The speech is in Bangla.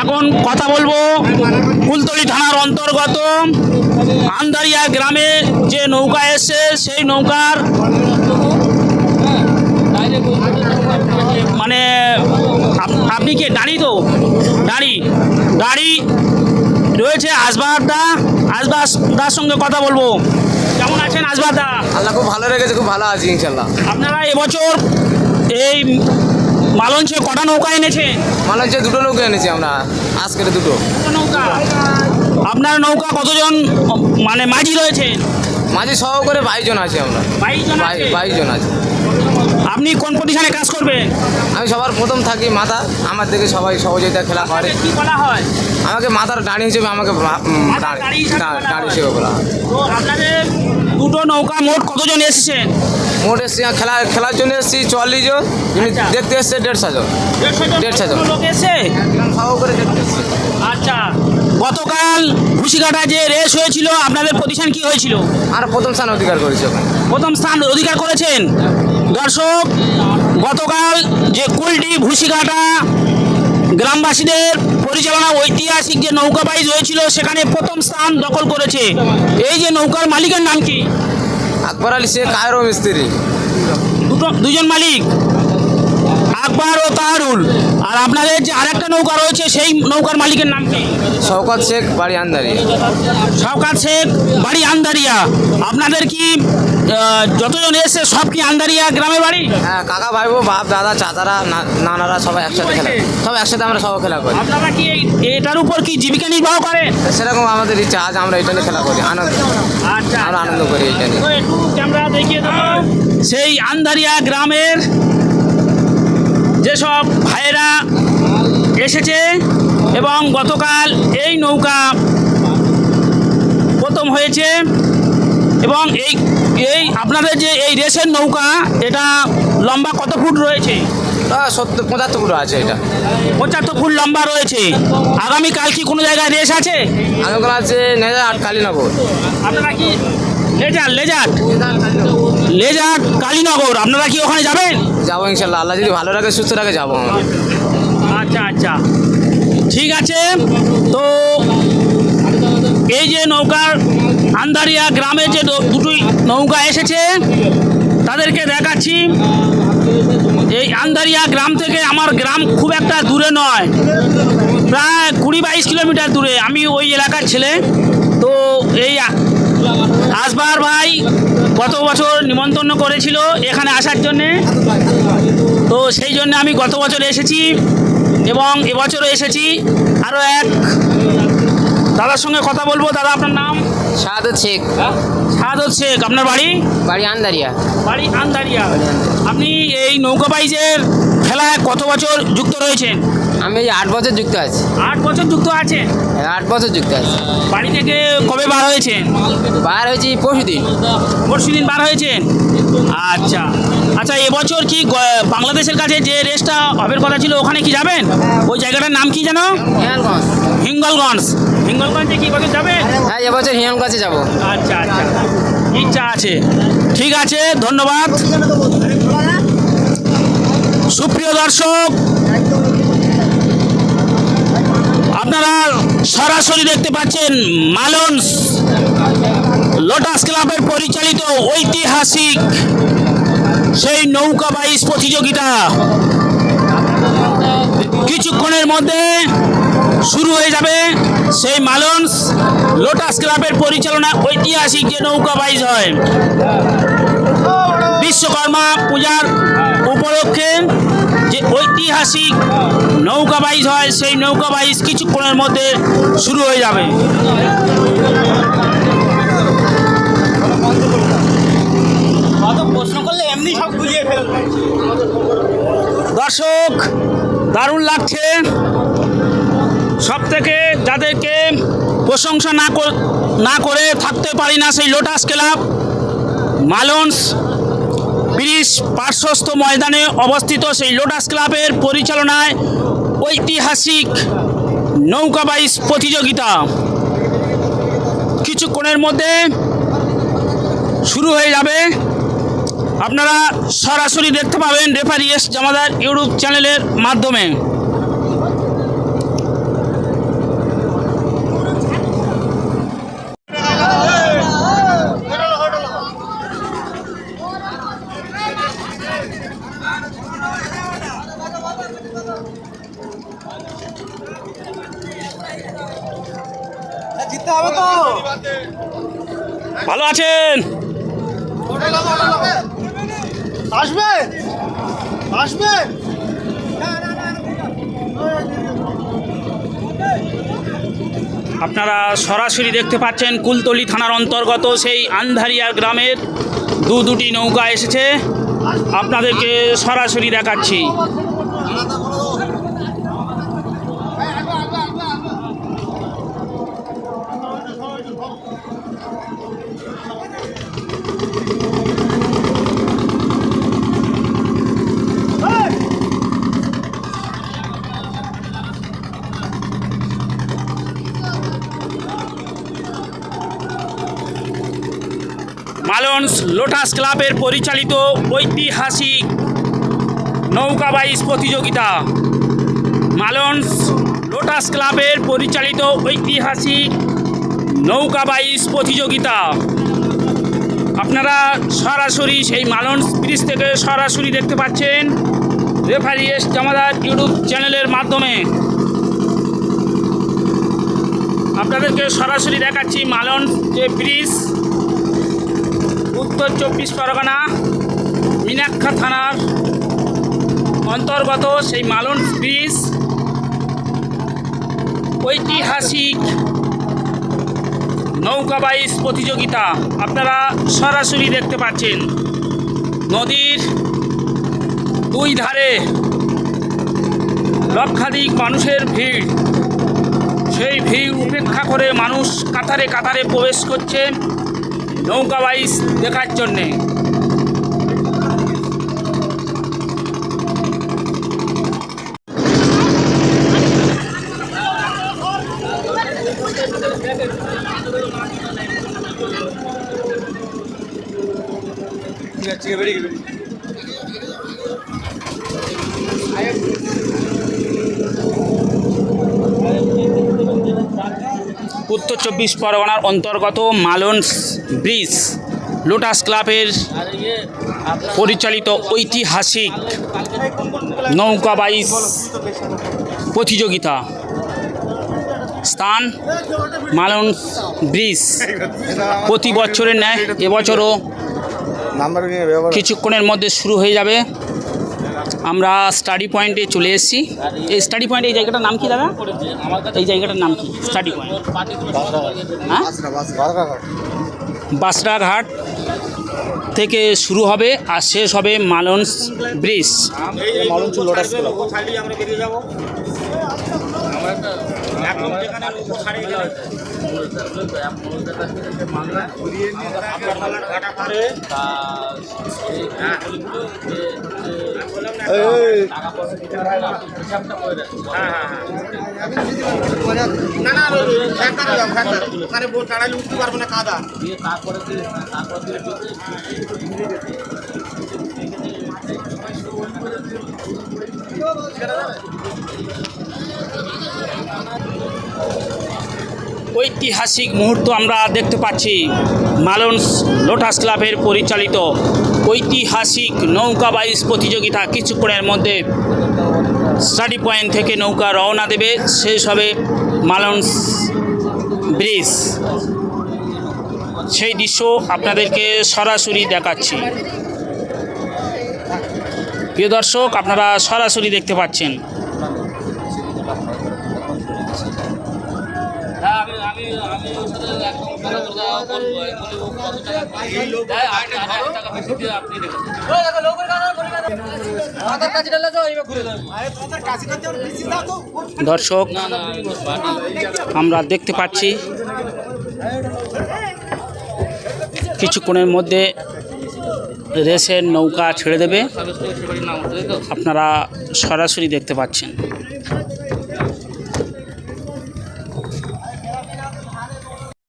এখন কথা বলব কুলতলি থানার অন্তর্গত আন্দারিয়া গ্রামে যে নৌকা এসছে সেই নৌকার মানে আপনি কি? দাঁড়ি তো? দাঁড়ি। দাঁড়ি রয়েছে আসবাব দা আসবাব দার সঙ্গে কথা বলব। কেমন আছেন আসবাব দা আল্লাহ খুব ভালো রেখেছে খুব ভালো আছি ইনশাল্লাহ। আপনারা এবছর এই মালঞ্চে কটা নৌকা এনেছে? হচ্ছে দুটো নৌকা এনেছি আমরা। আজকের দুটো। নৌকা। আপনার নৌকা কতজন মানে মাঝি রয়েছে? মাঝে সহ করে বাইশ জন আছি আমরা। বাইশ জন আছে? আপনি কোন প্রতিষ্ঠানে কাজ করবেন? আমি সবার প্রথম থাকি মাথা। আমার দিকে সবাই সহযোগিতা খেলা করে। কি বলা হয়? আমাকে মাথার দাঁড়ি হিসেবে আমাকে দাঁড়ি হিসাবে বলা হয়। হিসেবে বলা হয়। আপনাদের দুটো নৌকা মোট কতজন এসেছেন? মোট এসছি খেলা খেলার জন্য এসছি চুয়াল্লিশ জন। আচ্ছা। দেখতে এসছে দেড়শো জন। দেড়শো জন দেড়শো জন। কতগুলো লোক এসে করে দেখতে এসছে। আচ্ছা। গতকাল ঘুষিঘাটা যে রেস হয়েছিল আপনাদের প্রতিষ্ঠান কি হয়েছিল? আর প্রথম স্থান অধিকার করেছি প্রথম স্থান অধিকার করেছেন? দর্শক গতকাল যে কুলটি ভুসিঘাটা গ্রামবাসীদের পরিচালনা ঐতিহাসিক যে নৌকা বাইজ হয়েছিল সেখানে প্রথম স্থান দখল করেছে। এই যে নৌকার মালিকের নাম কি? আকবর আলী শেখ কায়রো মিস্ত্রি। দুটো দুজন মালিক। আকবর ও তাহারুল। আর আপনাদের যে আরেকটা নৌকা রয়েছে সেই নৌকার মালিকের নাম কি? শওকত শেখ বাড়ি আন্দারি সরকার শেখ বাড়ি আন্দারিয়া আপনাদের কি যতজন এসে সব কি আন্দারিয়া গ্রামে বাড়ি? হ্যাঁ কাকা ভাইবো বাপ দাদা চাচারা নানারা সবাই একসাথে খেলা সব একসাথে আমরা সব খেলা করি। আপনারা কি এটার উপর কি জীবিকা নির্বাহ করেন? সেরকম আমাদের ইচ্ছা আজ আমরা এটা নিয়ে খেলা করি। আনন্দ। আনন্দ করি দেবো। সেই আন্ধারিয়া গ্রামের যেসব ভাইয়েরা এসেছে এবং গতকাল এই নৌকা প্রথম হয়েছে এবং এই এই আপনাদের যে এই রেসের নৌকা এটা লম্বা কত ফুট রয়েছে? সত্তর পঁচাত্তর ফুট আছে এটা। পঁচাত্তর ফুট লম্বা রয়েছে। আগামীকাল কি কোনো জায়গায় রেস আছে? আগামীকাল আছে নেজা আট কালীনগর। আপনারা কি লেজার লেজার। লেজার কালীনগর আপনারা কি ওখানে যাবেন? যাব ইনশাল্লাহ আল্লাহ যদি ভালো রাখে সুস্থ রাখে যাব আমরা। আচ্ছা আচ্ছা। ঠিক আছে তো এই যে নৌকার আন্দারিয়া গ্রামে যে দু- দুটি নৌকা এসেছে তাদেরকে দেখাচ্ছি। এই আন্দারিয়া গ্রাম থেকে আমার গ্রাম খুব একটা দূরে নয় প্রায় কুড়ি বাইশ কিলোমিটার দূরে। আমি ওই এলাকার ছেলে তো এই আসবার ভাই গত বছর নিমন্ত্রণ করেছিল এখানে আসার জন্যে। তো সেই জন্য আমি গত বছর এসেছি এবং এবছরও এসেছি। আরও এক দাদার সঙ্গে কথা বলব। দাদা আপনার নাম? শাহাদত শেখ। সাদত শেখ আপনার বাড়ি? বাড়ি আন্দারিয়া। বাড়ি আন্দারিয়া। আপনি এই নৌকা বাইজের খেলায় কত বছর যুক্ত রয়েছেন? আমি এই আট বছর যুক্ত আছি। আট বছর যুক্ত আছেন? আট বছর যুক্ত আছি। বাড়ি থেকে কবে বার হয়েছেন? বার হয়েছি পরশু দিন। পরশু দিন বার হয়েছেন? আচ্ছা। আচ্ছা এবছর কি বাংলাদেশের কাছে যে রেসটা হবের কথা ছিল ওখানে কি যাবেন? ওই জায়গাটার নাম কি জানো হিঙ্গলগঞ্জ। হিঙ্গলগঞ্জে। কি বছর যাবেন হ্যাঁ এবছর কাছে যাব। আচ্ছা আচ্ছা। ইচ্ছা আছে। ঠিক আছে ধন্যবাদ। সুপ্রিয় দর্শক আপনারা সরাসরি দেখতে পাচ্ছেন মালন্স লোটাস ক্লাবের পরিচালিত ঐতিহাসিক সেই নৌকা বাইশ প্রতিযোগিতা। কিছুক্ষণের মধ্যে শুরু হয়ে যাবে। সেই মালন্স লোটাস ক্লাবের পরিচালনা ঐতিহাসিক যে নৌকা বাইজ হয়। বিশ্বকর্মা পূজার উপলক্ষে যে ঐতিহাসিক নৌকা বাইজ হয় সেই নৌকা বাইজ কিছুক্ষণের মধ্যে শুরু হয়ে যাবে। প্রশ্ন করলে এমনি সব ফেলবে। দর্শক দারুণ লাগছে। সব থেকে যাদেরকে প্রশংসা না না করে থাকতে পারি না সেই লোটাস ক্লাব মালন্স ব্রিজ পার্শ্বস্থ ময়দানে অবস্থিত সেই লোটাস ক্লাবের পরিচালনায় ঐতিহাসিক নৌকা বাইস প্রতিযোগিতা। কিছুক্ষণের মধ্যে শুরু হয়ে যাবে। আপনারা সরাসরি দেখতে পাবেন রেফারি এস জামাদার ইউটিউব চ্যানেলের মাধ্যমে। হবে তো। ভালো আছেন? আসবে? আসবে? আপনারা সরাসরি দেখতে পাচ্ছেন কুলতলি থানার অন্তর্গত সেই আন্ধারিয়া গ্রামের দু দুটি নৌকা এসেছে। আপনাদেরকে সরাসরি দেখাচ্ছি। মালন্স লোটাস ক্লাবের পরিচালিত ঐতিহাসিক নৌকা বাইচ প্রতিযোগিতা। মালন্স লোটাস ক্লাবের পরিচালিত ঐতিহাসিক নৌকা বাইচ প্রতিযোগিতা। আপনারা সরাসরি সেই মালন্স ব্রিজ থেকে সরাসরি দেখতে পাচ্ছেন রেফারি এস জামাদার ইউটিউব চ্যানেলের মাধ্যমে। আপনাদেরকে সরাসরি দেখাচ্ছি মালন যে ব্রিজ, উত্তর চব্বিশ পরগনা, মিনাক্ষা থানার অন্তর্গত সেই মালন ব্রিজ। ঐতিহাসিক নৌকা বাইস প্রতিযোগিতা আপনারা সরাসরি দেখতে পাচ্ছেন। নদীর দুই ধারে লক্ষাধিক মানুষের ভিড়। সেই ভিড় উপেক্ষা করে মানুষ কাতারে কাতারে প্রবেশ করছে নৌকা বাইশ দেখার জন্যে। উত্তর চব্বিশ পরগনার অন্তর্গত মালন্স ব্রিজ, লোটাস ক্লাবের পরিচালিত ঐতিহাসিক নৌকা বাইচ প্রতিযোগিতা। স্থান মালন্স ব্রিজ। প্রতি বছরের ন্যায় এবছরও কিছুক্ষণের মধ্যে শুরু হয়ে যাবে। আমরা স্টাডি পয়েন্টে চলে এসেছি। এই স্টাডি পয়েন্ট এই জায়গাটার নাম কি দাদা? এই জায়গাটার নাম কি? স্টাডি পয়েন্ট হ্যাঁ? বাসরাঘাট থেকে শুরু হবে আর শেষ হবে মালন্স ব্রিজ। ঘাটা পারে না না ফ্যাক্টরি যাও ফ্যাক্টরি ওখানে ঐতিহাসিক মুহূর্ত আমরা দেখতে পাচ্ছি। মালন্স লোটাস ক্লাবের পরিচালিত ঐতিহাসিক নৌকা বাইচ প্রতিযোগিতা কিছুক্ষণের মধ্যে স্টাডি পয়েন্ট থেকে নৌকা রওনা দেবে। শেষ হবে মালন্স ব্রিজ। সেই দৃশ্য আপনাদেরকে সরাসরি দেখাচ্ছি। প্রিয় দর্শক, আপনারা সরাসরি দেখতে পাচ্ছেন। দর্শক আমরা দেখতে পাচ্ছি কিছুক্ষণের মধ্যে রেসের নৌকা ছেড়ে দেবে। আপনারা সরাসরি দেখতে পাচ্ছেন।